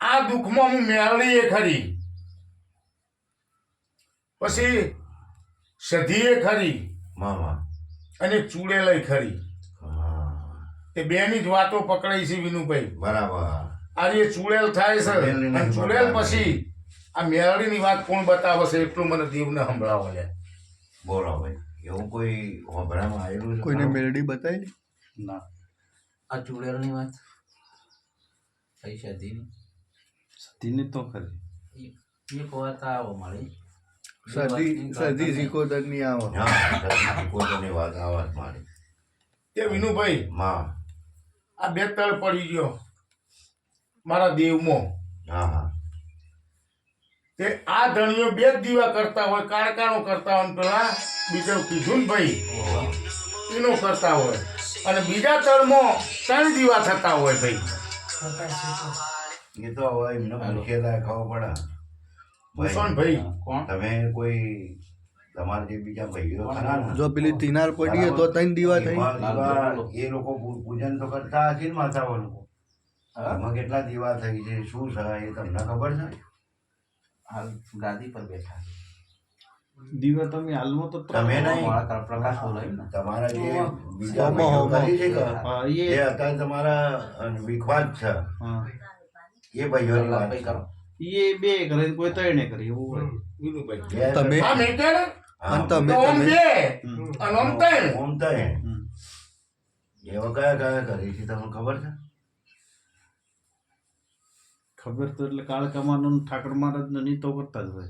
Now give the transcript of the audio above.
આ દુઃખમાં હું મેળવીએ ખરી. પછી સધીએ ખરી. મામા. અને ચૂડેલય ખરી. હા. તે બેની જ વાતો પકડાઈ છે વિનુભાઈ. બરાબર. આ જે ચૂડેલ થાય છે. અને ચૂડેલ પછી આ મેળડીની વાત કોણ બતાવે છે એટલું મને દેવને સંભળાવો લે બોલો ભાઈ એવું કોઈ હોભરામાં આવેલું છે? કોઈને મેળડી બતાવી ના. આ ચૂડેલની વાત. પૈસા દીની. સતીને તો ખરી. એક વાત આવો મારી. સદી સદી સિકોદરની આવો હા કોટની વાત આવાજ મારી. તે વિનુભાઈ? માં આ બે તળ પડી ગયો. મારા દેવમાં. હા હા. તે આ ધણીઓ બે જ દીવા કરતા હોય કારકાનો કરતા હોય પેલા બીજો કીધું ભાઈ એનો કરતા હોય. અને બીજા તળમાં ત્રણ દીવા થતા હોય ભાઈ. એ તો હવે એમને પૂછેલા ખબર પડે. ભૂષણ ભાઈ કોણ? તમે કોઈ તમારે જે બીજા ભાઈઓ ખરા ને? જો પેલી તિનાર પડી તો ત્રણ દીવા થઈ. એ લોકો પૂજન તો કરતા હશે ને માતાઓ લોકો. હા? એમાં કેટલા દીવા થઈ છે શું છે એ તમને ખબર છે? હાલ ગાદી પર બેઠા દીવા તમે હાલમાં તો તમે નહીં. મારા પ્રકાશ બોલાય તમારા જે બીજા. કરી છે એ. અત્યારે તમારા વિખવાદ છે. હા. એ ભાઈઓની વાત છે કરો. એ બે કરે કોઈ ત્રણે કરે એવું હોય. બે તમે- આ મેટર? હા, અને તમે તો તમે બે. હમ. અને આમ ત્રણ ઓમ તો હમ. એવા કયા કયા કરે? છે તમને ખબર છે? ખબર તો એટલે કાળકા માનો ઠાકર મહારાજ નો નીતો કરતા જ હોય.